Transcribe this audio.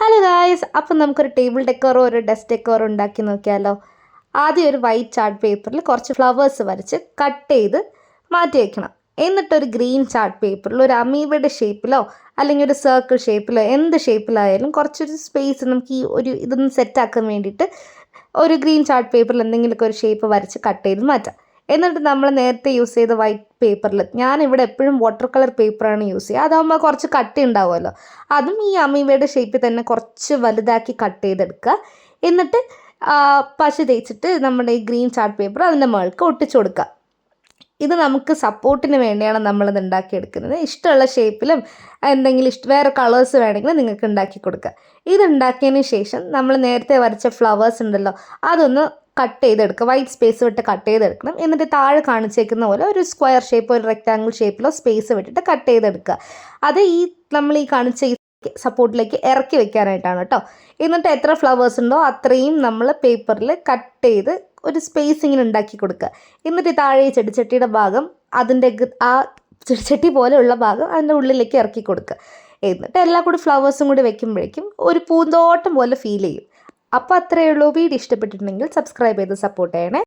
Hello guys അപ്പം നമുക്കൊരു table ഡെക്കോറോ ഒരു ഡെസ്ക് ഡെക്കോറോ ഉണ്ടാക്കി നോക്കിയാലോ? ആദ്യം ഒരു വൈറ്റ് ചാർട്ട് പേപ്പറിൽ കുറച്ച് ഫ്ലവേഴ്സ് വരച്ച് കട്ട് ചെയ്ത് മാറ്റി വയ്ക്കണം എന്നിട്ടൊരു ഗ്രീൻ ചാർട്ട് പേപ്പറിൽ ഒരു അമീബയുടെ ഷേപ്പിലോ അല്ലെങ്കിൽ ഒരു സർക്കിൾ ഷേപ്പിലോ എന്ത് ഷേപ്പിലായാലും കുറച്ചൊരു സ്പേസ് നമുക്ക് ഈ ഒരു ഇതൊന്ന് സെറ്റാക്കാൻ വേണ്ടിയിട്ട് ഒരു ഗ്രീൻ ചാർട്ട് പേപ്പറിൽ എന്തെങ്കിലുമൊക്കെ ഒരു ഷേപ്പ് വരച്ച് കട്ട് ചെയ്ത് മാറ്റാം. എന്നിട്ട് നമ്മൾ നേരത്തെ യൂസ് ചെയ്ത വൈറ്റ് പേപ്പറിൽ ഞാൻ ഇവിടെ എപ്പോഴും വാട്ടർ കളർ പേപ്പറാണ് യൂസ് ചെയ്യുക. അതാകുമ്പോൾ കുറച്ച് കട്ടി ഉണ്ടാവുമല്ലോ അതും ഈ അമീബയുടെ ഷേപ്പിൽ തന്നെ കുറച്ച് വലുതാക്കി കട്ട് ചെയ്തെടുക്കുക. എന്നിട്ട് പശു തേച്ചിട്ട് നമ്മുടെ ഈ ഗ്രീൻ ചാർട്ട് പേപ്പർ അതിന്റെ മുകൾക്ക് ഒട്ടിച്ചു കൊടുക്കുക. ഇത് നമുക്ക് സപ്പോർട്ടിന് വേണ്ടിയാണ് നമ്മളിത് ഉണ്ടാക്കിയെടുക്കുന്നത് ഇഷ്ടമുള്ള ഷേപ്പിലും എന്തെങ്കിലും ഇഷ്ട വേറെ കളേഴ്സ് വേണമെങ്കിൽ നിങ്ങൾക്ക് ഉണ്ടാക്കി കൊടുക്കുക. ഇത് ഉണ്ടാക്കിയതിന് ശേഷം നമ്മൾ നേരത്തെ വരച്ച ഫ്ലവേഴ്സ് ഉണ്ടല്ലോ അതൊന്ന് കട്ട് ചെയ്തെടുക്കുക. വൈറ്റ് സ്പേസ് വിട്ട് കട്ട് ചെയ്തെടുക്കണം. എന്നിട്ട് താഴെ കാണിച്ചേക്കുന്ന പോലെ ഒരു സ്ക്വയർ ഷേപ്പോ ഒരു റെക്റ്റാങ്കിൾ ഷേപ്പിലോ സ്പേസ് വിട്ടിട്ട് കട്ട് ചെയ്തെടുക്കുക. അത് ഈ നമ്മൾ ഈ കാണിച്ച സപ്പോർട്ടിലേക്ക് ഇറക്കി വെക്കാനായിട്ടാണ് കേട്ടോ എന്നിട്ട് എത്ര ഫ്ലവേഴ്സ് ഉണ്ടോ അത്രയും നമ്മൾ പേപ്പറിൽ കട്ട് ചെയ്ത് ഒരു സ്പേസിങ്ങിന് ഉണ്ടാക്കി കൊടുക്കുക. എന്നിട്ട് താഴെ ഈ ചെടിച്ചട്ടിയുടെ ഭാഗം അതിന്റെ ആ ചെടിച്ചട്ടി പോലെയുള്ള ഭാഗം അതിന്റെ ഉള്ളിലേക്ക് ഇറക്കി കൊടുക്കുക. എന്നിട്ട് എല്ലാം കൂടി ഫ്ലവേഴ്സും കൂടി വെക്കുമ്പോഴേക്കും ഒരു പൂന്തോട്ടം പോലെ ഫീൽ ചെയ്യും. അപ്പോൾ അത്രയേ ഉള്ളൂ വീഡിയോ ഇഷ്ടപ്പെട്ടിട്ടുണ്ടെങ്കിൽ സബ്സ്ക്രൈബ് ചെയ്ത് സപ്പോർട്ട് ചെയ്യണേ.